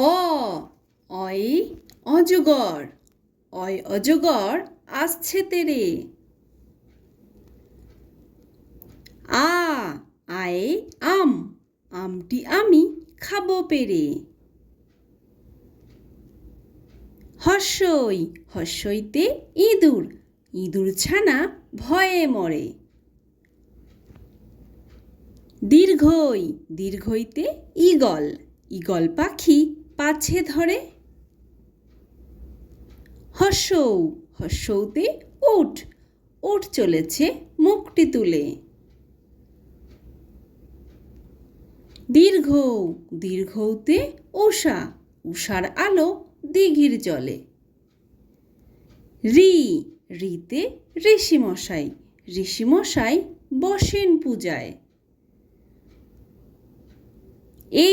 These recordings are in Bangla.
অ অই অজগর অয় অজগর আসছে তেরে। আ আয়ে আম, আমটি আমি খাব পেরে। হর্ষই, হর্ষইতে ইঁদুর ইঁদুর ছানা ভয়ে মরে। দীর্ঘই, দীর্ঘইতে ঈগল ঈগল পাখি পাছে ধরে? হর্ষৌ হর্ষৌতে ওট উঠ চলেছে মুখটি তুলে। দীর্ঘ, দীর্ঘতে উষা, উষার আলো দিঘির জলে। রি, রিতে ঋষিমশাই ঋষিমশাই বসেন পূজায়। এ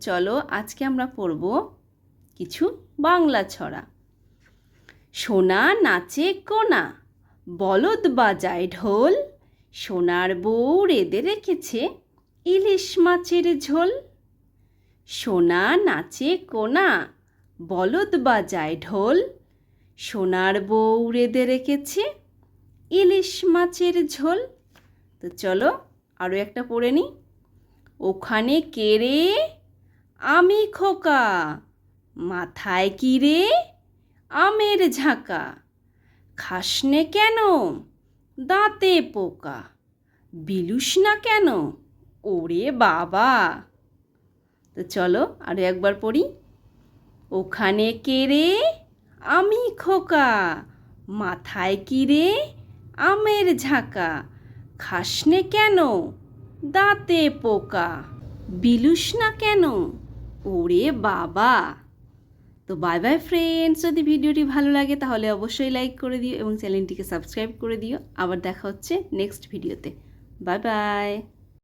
চলো আজকে আমরা পড়ব কিছু বাংলা ছড়া। সোনা নাচে কোনা, বলদ বাজায় ঢোল, সোনার বউ রেঁধে রেখেছে ইলিশ মাছের ঝোল। সোনা নাচে কোনা, বলদ বাজায় ঢোল, সোনার বউ রেঁধে রেখেছে ইলিশ মাছের ঝোল। তো চলো আরও একটা পড়ে নিই ওখানে কেড়ে আমি খোকা। মাথায় কি রে? আমের ঝাঁকা। খাসনে কেন? দাঁতে পোকা। বিলুস না কেন? ওরে বাবা। তো চলো আরও একবার পড়ি। ওখানে কে রে? আমি খোকা। মাথায় কি রে? আমের ঝাঁকা। খাসনে কেন? দাঁতে পোকা। বিলুস না কেন? ওরে বাবা। তো বাই বাই ফ্রেন্ডস যদি ভিডিওটি ভালো লাগে তাহলে অবশ্যই লাইক করে দিও এবং চ্যানেলটিকে সাবস্ক্রাইব করে দিও। আবার দেখা হচ্ছে নেক্সট ভিডিওতে বাই বাই